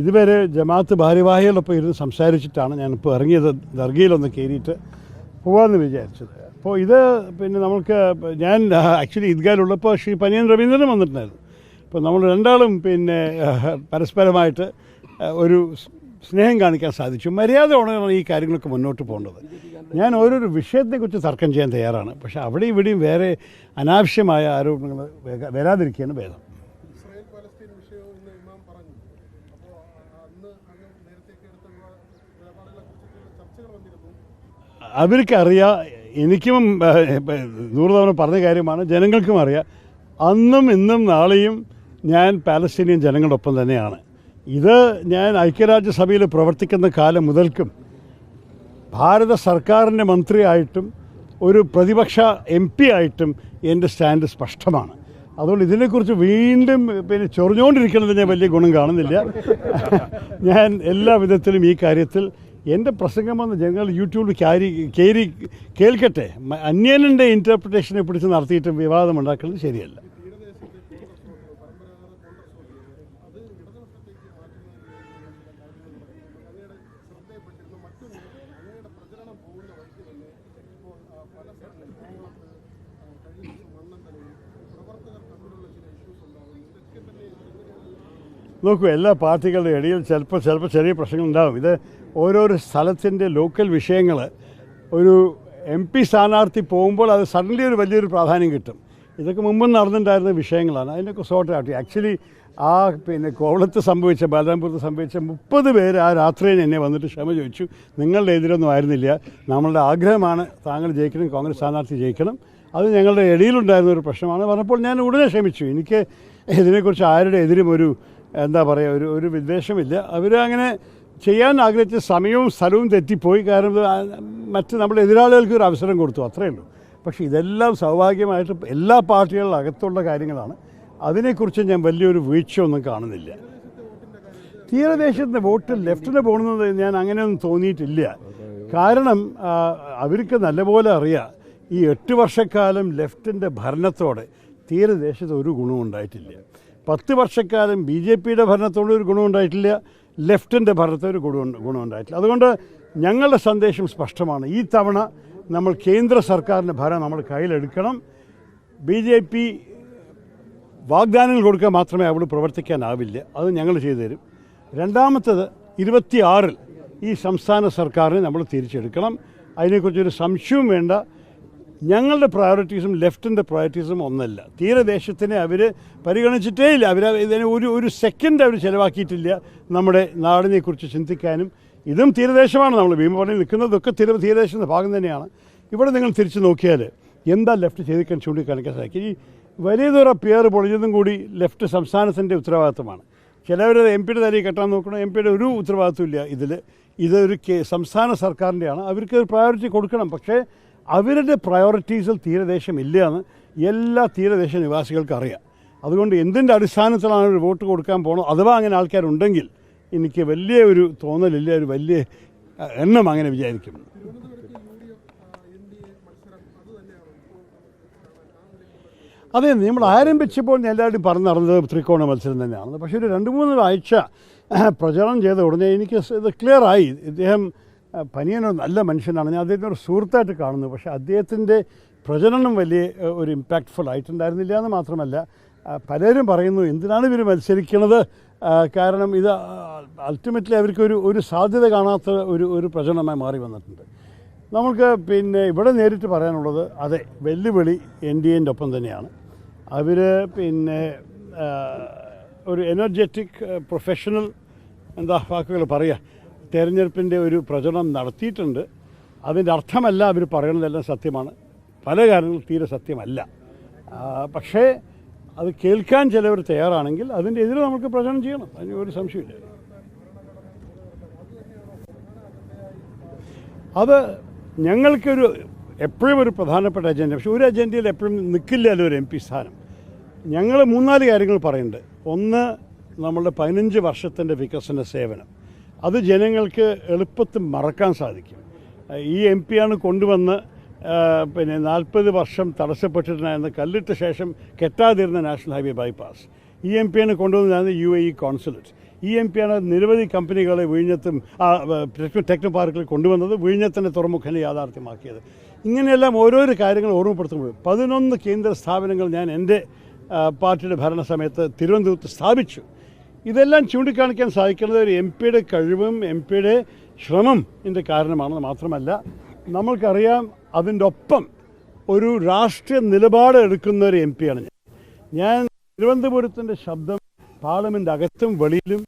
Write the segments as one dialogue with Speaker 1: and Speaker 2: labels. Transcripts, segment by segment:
Speaker 1: ഇതുവരെ ജമാഅത്ത് ഭാരവാഹികളൊപ്പം ഇരുന്ന് സംസാരിച്ചിട്ടാണ് ഞാനിപ്പോൾ ഇറങ്ങിയത് ദർഗയിലൊന്ന് കയറിയിട്ട് പോകാമെന്ന് വിചാരിച്ചത്. അപ്പോൾ ഇത് പിന്നെ നമുക്ക് ഞാൻ ആക്ച്വലി ഇദ്ഗാലുള്ളപ്പോൾ ശ്രീ പനിയൻ രവീന്ദ്രൻ വന്നിട്ടുണ്ടായിരുന്നു. അപ്പോൾ നമ്മൾ രണ്ടാളും പിന്നെ പരസ്പരമായിട്ട് ഒരു സ്നേഹം കാണിക്കാൻ സാധിച്ചു. മര്യാദയോടെയാണ് ഈ കാര്യങ്ങളൊക്കെ മുന്നോട്ട് പോകേണ്ടത്. ഞാൻ ഓരോരു വിഷയത്തെക്കുറിച്ച് തർക്കം ചെയ്യാൻ തയ്യാറാണ്. പക്ഷേ അവിടെ ഇവിടെയും വേറെ അനാവശ്യമായ ആരോപണങ്ങൾ വരാതിരിക്കുകയാണ് ഭേദം
Speaker 2: ഇസ്രായേൽ പാലസ്തീൻ വിഷയം ഇന്ന് ഇമാം പറഞ്ഞു അപ്പോൾ
Speaker 1: അവർക്കറിയാം എനിക്കും നൂറ് തവണ പറഞ്ഞ കാര്യമാണ് ജനങ്ങൾക്കും അറിയാം. അന്നും ഇന്നും നാളെയും ഞാൻ പാലസ്തീനിയൻ ജനങ്ങളോടൊപ്പം തന്നെയാണ്. ഇത് ഞാൻ ഐക്യരാജ്യസഭയിൽ പ്രവർത്തിക്കുന്ന കാലം മുതൽക്കും ഭാരത സർക്കാരിന്റെ മന്ത്രിയായിട്ടും ഒരു പ്രതിപക്ഷ എം പി ആയിട്ടും എന്റെ സ്റ്റാൻഡ് സ്പഷ്ടമാണ്. അതുകൊണ്ട് ഇതിനെക്കുറിച്ച് വീണ്ടും പിന്നെ ചൊറിഞ്ഞുകൊണ്ടിരിക്കുന്നത് ഞാൻ വലിയ ഗുണം കാണുന്നില്ല. ഞാൻ എല്ലാ വിധത്തിലും ഈ കാര്യത്തിൽ എന്റെ പ്രസംഗം വന്ന് ജനങ്ങൾ യൂട്യൂബിൽ ക്യാരി കയറി കേൾക്കട്ടെ. അന്യനന്റെ ഇന്റർപ്രിട്ടേഷനെ പിടിച്ച് നടത്തിയിട്ട് വിവാദം ഉണ്ടാക്കുന്നത് ശരിയല്ല.
Speaker 2: ശ്രദ്ധയപ്പെട്ടിരുന്നു.
Speaker 1: നോക്കൂ എല്ലാ പാർട്ടികളുടെ ഇടയിൽ ചിലപ്പോൾ ചിലപ്പോൾ ചെറിയ പ്രശ്നങ്ങളുണ്ടാകും ഇത് ഓരോരോ സ്ഥലത്തിന്റെ ലോക്കൽ വിഷയങ്ങൾ ഒരു എം പി സ്ഥാനാർത്ഥി പോകുമ്പോൾ അത് സഡൻലി ഒരു വലിയൊരു പ്രാധാന്യം കിട്ടും. ഇതൊക്കെ മുമ്പ് നടന്നിട്ടുണ്ടായിരുന്ന വിഷയങ്ങളാണ്. അതിനൊക്കെ സോർട്ട് ഔട്ട് ആക്ച്വലി ആ പിന്നെ കോവളത്ത് സംഭവിച്ച ബാലരാംപുരത്ത് സംഭവിച്ച മുപ്പത് പേര് ആ രാത്രിയിൽ എന്നെ വന്നിട്ട് ക്ഷമ ചോദിച്ചു. നിങ്ങളുടെ എതിരൊന്നും ആയിരുന്നില്ല. നമ്മളുടെ ആഗ്രഹമാണ് താങ്കൾ ജയിക്കണം കോൺഗ്രസ് സ്ഥാനാർത്ഥി ജയിക്കണം. അത് ഞങ്ങളുടെ ഇടയിലുണ്ടായിരുന്ന ഒരു പ്രശ്നമാണ്. പറഞ്ഞപ്പോൾ ഞാൻ ഉടനെ ക്ഷമിച്ചു. എനിക്ക് ഇതിനെക്കുറിച്ച് ആരുടെ എതിരും ഒരു എന്താ പറയുക ഒരു ഒരു വിദ്വേഷമില്ല. അവർ അങ്ങനെ ചെയ്യാൻ ആഗ്രഹിച്ച സമയവും സ്ഥലവും തെറ്റിപ്പോയി. കാരണം മറ്റ് നമ്മുടെ എതിരാളികൾക്ക് ഒരു അവസരം കൊടുത്തു അത്രയേ ഉള്ളൂ. പക്ഷേ ഇതെല്ലാം സൗഭാഗ്യമായിട്ട് എല്ലാ പാർട്ടികളുടെ അകത്തുള്ള കാര്യങ്ങളാണ്. അതിനെക്കുറിച്ച് ഞാൻ വലിയൊരു വീഴ്ചയൊന്നും കാണുന്നില്ല. തീരദേശത്തിന്റെ വോട്ട് ലെഫ്റ്റിന് പോകുന്നത് ഞാൻ അങ്ങനെയൊന്നും തോന്നിയിട്ടില്ല. കാരണം അവർക്ക് നല്ലപോലെ അറിയാം ഈ എട്ട് വർഷക്കാലം ലെഫ്റ്റിന്റെ ഭരണത്തോടെ തീരദേശത്ത് ഒരു ഗുണവും ഉണ്ടായിട്ടില്ല. പത്ത് വർഷക്കാലം ബി ജെ പിയുടെ ഭരണത്തോട് ഒരു ഗുണമുണ്ടായിട്ടില്ല ലെഫ്റ്റിന്റെ ഭരണത്തിൽ ഒരു ഗുണം ഗുണമുണ്ടായിട്ടില്ല അതുകൊണ്ട് ഞങ്ങളുടെ സന്ദേശം സ്പഷ്ടമാണ്. ഈ തവണ നമ്മൾ കേന്ദ്ര സർക്കാരിന്റെ ഭരണം നമ്മൾ കയ്യിലെടുക്കണം. ബി ജെ പി വാഗ്ദാനങ്ങൾ കൊടുക്കാൻ മാത്രമേ അവിടെ പ്രവർത്തിക്കാനാവില്ല. അത് ഞങ്ങൾ ചെയ്തു തരും. രണ്ടാമത്തത് ഇരുപത്തിയാറിൽ ഈ സംസ്ഥാന സർക്കാരിനെ നമ്മൾ തിരിച്ചെടുക്കണം. അതിനെക്കുറിച്ചൊരു സംശയവും വേണ്ട. ഞങ്ങളുടെ പ്രയോറിറ്റീസും ലെഫ്റ്റിന്റെ പ്രയോറിറ്റീസും ഒന്നല്ല. തീരദേശത്തിനെ അവർ പരിഗണിച്ചിട്ടേ ഇല്ല. അവർ ഇതിനെ ഒരു ഒരു സെക്കൻഡ് അവർ ചിലവാക്കിയിട്ടില്ല നമ്മുടെ നാടിനെക്കുറിച്ച് ചിന്തിക്കാനും. ഇതും തീരദേശമാണ് നമ്മൾ ഭീമപണി നിൽക്കുന്നതൊക്കെ തീര തീരദേശത്തിന്റെ ഭാഗം തന്നെയാണ്. ഇവിടെ നിങ്ങൾ തിരിച്ചു നോക്കിയാൽ എന്താ ലെഫ്റ്റ് ചെയ്തിക്കാൻ ചൂണ്ടിക്കാണിക്കാൻ സാധിക്കും? ഈ വലിയ ദൂര പേർ പൊളിഞ്ഞതും കൂടി ലെഫ്റ്റ് സംസ്ഥാനത്തിന്റെ ഉത്തരവാദിത്തമാണ് ചിലവർ എം പിയുടെ തലയിൽ കെട്ടാൻ നോക്കണം. എം പിയുടെ ഒരു ഉത്തരവാദിത്വമില്ല ഇതിൽ ഇതൊരു സംസ്ഥാന സർക്കാരിന്റെയാണ് അവർക്ക് ഒരു പ്രയോറിറ്റി കൊടുക്കണം. പക്ഷേ അവരുടെ പ്രയോറിറ്റീസിൽ തീരദേശം ഇല്ല എന്ന് എല്ലാ തീരദേശ നിവാസികൾക്കും അറിയാം. അതുകൊണ്ട് എന്തിന്റെ അടിസ്ഥാനത്തിലാണ് ഒരു വോട്ട് കൊടുക്കാൻ പോകണം അഥവാ അങ്ങനെ ആൾക്കാരുണ്ടെങ്കിൽ എനിക്ക് വലിയ ഒരു തോന്നലില്ല ഒരു വലിയ എണ്ണം അങ്ങനെ വിചാരിക്കും. അതെ നമ്മൾ ആരംഭിച്ചപ്പോൾ എല്ലാവരും പറഞ്ഞു നടന്നത് ത്രികോണ മത്സരം തന്നെയാണ് പക്ഷേ ഒരു രണ്ട് മൂന്ന് ആഴ്ച പ്രചരണം ചെയ്ത ഉടനെ എനിക്ക് ഇത് ക്ലിയർ ആയി. ഇദ്ദേഹം പനിയനൊരു നല്ല മനുഷ്യനാണ്. ഞാൻ അദ്ദേഹത്തിനെ ഒരു സുഹൃത്തായിട്ട് കാണുന്നു. പക്ഷേ അദ്ദേഹത്തിന്റെ പ്രചരണം വലിയ ഒരു ഇമ്പാക്റ്റ്ഫുൾ ആയിട്ടുണ്ടായിരുന്നില്ല എന്ന് മാത്രമല്ല പലരും പറയുന്നു എന്തിനാണ് ഇവർ മത്സരിക്കുന്നത് കാരണം ഇത് അൾട്ടിമേറ്റ്ലി അവർക്കൊരു ഒരു സാധ്യത കാണാത്ത ഒരു ഒരു പ്രചരണമായി മാറി വന്നിട്ടുണ്ട്. നമുക്ക് പിന്നെ ഇവിടെ നേരിട്ട് പറയാനുള്ളത് അതെ വെല്ലുവിളി എൻ ഡി എന്റെ ഒപ്പം തന്നെയാണ്. അവർ പിന്നെ ഒരു എനർജറ്റിക് പ്രൊഫഷണൽ എന്താ വാക്കുകൾ പറയുക തെരഞ്ഞെടുപ്പിന്റെ ഒരു പ്രചരണം നടത്തിയിട്ടുണ്ട്. അതിന്റെ അർത്ഥമല്ല അവർ പറയണതെല്ലാം സത്യമാണ്. പല കാര്യങ്ങളും തീരെ സത്യമല്ല. പക്ഷേ അത് കേൾക്കാൻ ചിലവർ തയ്യാറാണെങ്കിൽ അതിന്റെ എതിരെ നമുക്ക് പ്രചരണം ചെയ്യണം. അതിന് ഒരു സംശയമില്ല. അത് ഞങ്ങൾക്കൊരു എപ്പോഴും ഒരു പ്രധാനപ്പെട്ട അജണ്ട. പക്ഷേ ഒരു അജണ്ടയിൽ എപ്പോഴും നിൽക്കില്ലല്ലോ ഒരു എം പി സ്ഥാനം? ഞങ്ങൾ മൂന്നാൽ കാര്യങ്ങൾ പറയുന്നുണ്ട്. ഒന്ന് നമ്മളുടെ പതിനഞ്ച് വർഷത്തിന്റെ വികസന സേവനം. അത് ജനങ്ങൾക്ക് എളുപ്പത്തിൽ മറക്കാൻ സാധിക്കും. ഈ എം പിയാണ് കൊണ്ടുവന്ന് പിന്നെ നാൽപ്പത് വർഷം തടസ്സപ്പെട്ടിട്ടുണ്ടായിരുന്ന കല്ലിട്ട ശേഷം കെട്ടാതിരുന്ന national highway bypass. E M പിയാണ് കൊണ്ടുവന്നതാണ് U A E consulate. E M പിയാണ് നിരവധി കമ്പനികളെ വിഴിഞ്ഞത്തും ടെക്നോ പാർക്കിൽ കൊണ്ടുവന്നത് വിഴിഞ്ഞത്തിന്റെ തുറമുഖനെ യാഥാർത്ഥ്യമാക്കിയത്. ഇങ്ങനെയെല്ലാം ഓരോരോ കാര്യങ്ങൾ ഓർമ്മപ്പെടുത്തുമ്പോൾ പതിനൊന്ന് കേന്ദ്ര സ്ഥാപനങ്ങൾ ഞാൻ എന്റെ പാർട്ടിയുടെ ഭരണ സമയത്ത് തിരുവനന്തപുരത്ത് സ്ഥാപിച്ചു. ഇതെല്ലാം ചൂണ്ടിക്കാണിക്കാൻ സാധിക്കുന്നത് ഒരു എം പിയുടെ കഴിവും എം പിയുടെ ശ്രമം ഇതിന്റെ കാരണമാണെന്ന് മാത്രമല്ല നമ്മൾക്കറിയാം അതിന്റെ ഒപ്പം ഒരു രാഷ്ട്രീയ നിലപാട് എടുക്കുന്ന ഒരു എം പിയാണ് ഞാൻ. തിരുവനന്തപുരത്തിന്റെ ശബ്ദം പാർലമെന്റ് അകത്തും വെളിയിലും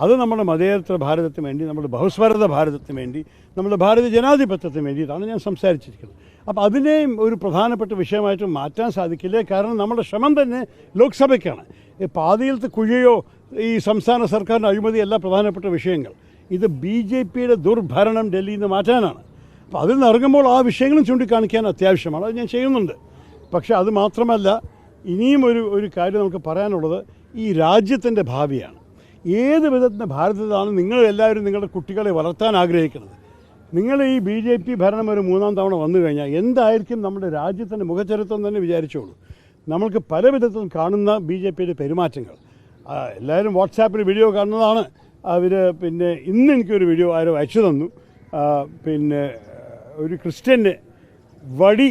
Speaker 1: അത് നമ്മുടെ മതേതര ഭാരതത്തിന് വേണ്ടി നമ്മുടെ ബഹുസ്വരത ഭാരതത്തിന് വേണ്ടി നമ്മുടെ ഭാരതീയ ജനാധിപത്യത്തിന് വേണ്ടിയിട്ടാണ് ഞാൻ സംസാരിച്ചിരിക്കുന്നത്. അപ്പോൾ അതിനെയും ഒരു പ്രധാനപ്പെട്ട വിഷയമായിട്ട് മാറ്റാൻ സാധിക്കില്ല. കാരണം നമ്മുടെ ശ്രമം തന്നെ ലോക്സഭയ്ക്കാണ്. പാതിയിലത്തെ കുഴിയോ ഈ സംസ്ഥാന സർക്കാരിന്റെ അഴിമതിയല്ല പ്രധാനപ്പെട്ട വിഷയങ്ങൾ. ഇത് ബി ജെ പിയുടെ ദുർഭരണം ഡൽഹിയിൽ നിന്ന് മാറ്റാനാണ്. അപ്പോൾ അതിൽ നിന്ന് ഇറങ്ങുമ്പോൾ ആ വിഷയങ്ങളും ചൂണ്ടിക്കാണിക്കാൻ അത്യാവശ്യമാണ്. അത് ഞാൻ ചെയ്യുന്നുണ്ട്. പക്ഷേ അത് മാത്രമല്ല ഇനിയും ഒരു ഒരു കാര്യം നമുക്ക് പറയാനുള്ളത്. ഈ രാജ്യത്തിന്റെ ഭാവിയാണ്. ഏത് വിധത്തിന് ഭാരതത്തിലാണ് നിങ്ങൾ എല്ലാവരും നിങ്ങളുടെ കുട്ടികളെ വളർത്താൻ ആഗ്രഹിക്കുന്നത്? നിങ്ങൾ ഈ ബി ജെ പി ഭരണം ഒരു മൂന്നാം തവണ വന്നു കഴിഞ്ഞാൽ എന്തായിരിക്കും നമ്മുടെ രാജ്യത്തിന്റെ മുഖചരിത്രം തന്നെ വിചാരിച്ചോളൂ. നമ്മൾക്ക് പല വിധത്തിലും കാണുന്ന ബി ജെ പിയുടെ പെരുമാറ്റങ്ങൾ. എല്ലാവരും വാട്സാപ്പിൽ വീഡിയോ കാണുന്നതാണ്. അവർ പിന്നെ ഇന്ന് എനിക്കൊരു വീഡിയോ ആരോ അയച്ചു തന്നു. പിന്നെ ഒരു ക്രിസ്ത്യന്റെ വടി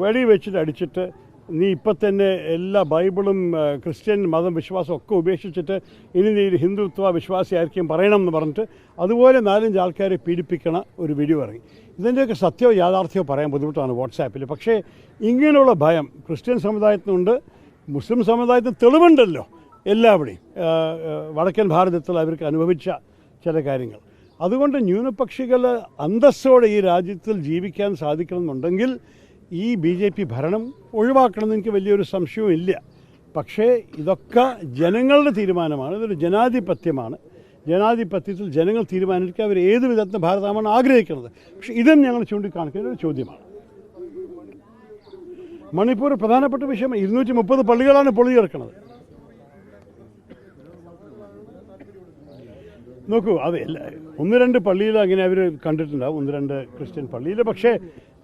Speaker 1: വടി വെച്ചിട്ട് അടിച്ചിട്ട് നീ ഇപ്പം തന്നെ എല്ലാ ബൈബിളും ക്രിസ്ത്യൻ മതം വിശ്വാസം ഒക്കെ ഉപേക്ഷിച്ചിട്ട് ഇനി നീ ഒരു ഹിന്ദുത്വ വിശ്വാസിയായിരിക്കും പറയണം എന്ന് പറഞ്ഞിട്ട് അതുപോലെ നാലഞ്ച് ആൾക്കാരെ പീഡിപ്പിക്കണ ഒരു വീഡിയോ ഇറങ്ങി. ഇതിന്റെയൊക്കെ സത്യമോ യാഥാർത്ഥ്യമോ പറയാൻ ബുദ്ധിമുട്ടാണ് വാട്സാപ്പിൽ. പക്ഷേ ഇങ്ങനെയുള്ള ഭയം ക്രിസ്ത്യൻ സമുദായത്തിനുണ്ട് മുസ്ലിം സമുദായത്തിന് തെളിവുണ്ടല്ലോ എല്ലാവിടെയും. വടക്കൻ ഭാരതത്തിൽ അവർക്ക് അനുഭവിച്ച ചില കാര്യങ്ങൾ. അതുകൊണ്ട് ന്യൂനപക്ഷികൾ അന്തസ്സോടെ ഈ രാജ്യത്തിൽ ജീവിക്കാൻ സാധിക്കണമെന്നുണ്ടെങ്കിൽ ഈ ബി ജെ പി ഭരണം ഒഴിവാക്കണമെന്ന് എനിക്ക് വലിയൊരു സംശയവും ഇല്ല പക്ഷേ ഇതൊക്കെ ജനങ്ങളുടെ തീരുമാനമാണ്. ഇതൊരു ജനാധിപത്യമാണ്. ജനാധിപത്യത്തിൽ ജനങ്ങൾ തീരുമാനിക്കുക അവർ ഏത് വിധത്തിൽ ഭാരതമാണ് ആഗ്രഹിക്കുന്നത്. പക്ഷേ ഇതും ഞങ്ങൾ ചൂണ്ടിക്കാണിക്കുന്ന ഒരു ചോദ്യമാണ്. മണിപ്പൂർ പ്രധാനപ്പെട്ട വിഷയം ഇരുന്നൂറ്റി മുപ്പത് പള്ളികളാണ് പൊളി കിടക്കുന്നത് നോക്കൂ അത് ഒന്ന് രണ്ട് പള്ളിയിൽ അങ്ങനെ അവർ കണ്ടിട്ടുണ്ടാവും. ഒന്ന് രണ്ട് ക്രിസ്ത്യൻ പള്ളിയിൽ. പക്ഷേ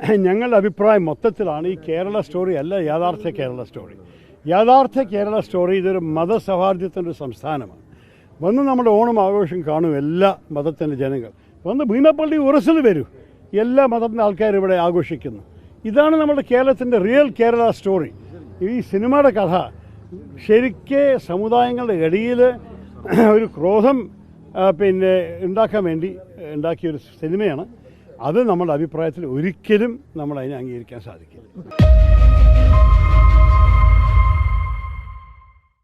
Speaker 1: ഞങ്ങളുടെ അഭിപ്രായം മൊത്തത്തിലാണ്. ഈ കേരള സ്റ്റോറി അല്ല യാഥാർത്ഥ്യ കേരള സ്റ്റോറി. യാഥാർത്ഥ്യ കേരള സ്റ്റോറി ഇതൊരു മതസൗഹാർദ്ദത്തിന്റെ സംസ്ഥാനമാണ്. വന്ന് നമ്മുടെ ഓണം ആഘോഷം കാണും എല്ലാ മതത്തിന്റെ ജനങ്ങൾ. വന്ന് ഭീമപ്പള്ളി ഉറസിൽ വരൂ. എല്ലാ മതത്തിന്റെ ആൾക്കാർ ഇവിടെ ആഘോഷിക്കുന്നു. ഇതാണ് നമ്മുടെ കേരളത്തിന്റെ റിയൽ കേരള സ്റ്റോറി. ഈ സിനിമയുടെ കഥ ശരിക്ക് സമുദായങ്ങളുടെ ഇടയിൽ ഒരു ക്രോധം പിന്നെ ഉണ്ടാക്കാൻ വേണ്ടി ഉണ്ടാക്കിയൊരു സിനിമയാണ്. അത് നമ്മുടെ അഭിപ്രായത്തിൽ ഒരിക്കലും നമ്മൾ അതിനെ അംഗീകരിക്കാൻ സാധിക്കില്ല.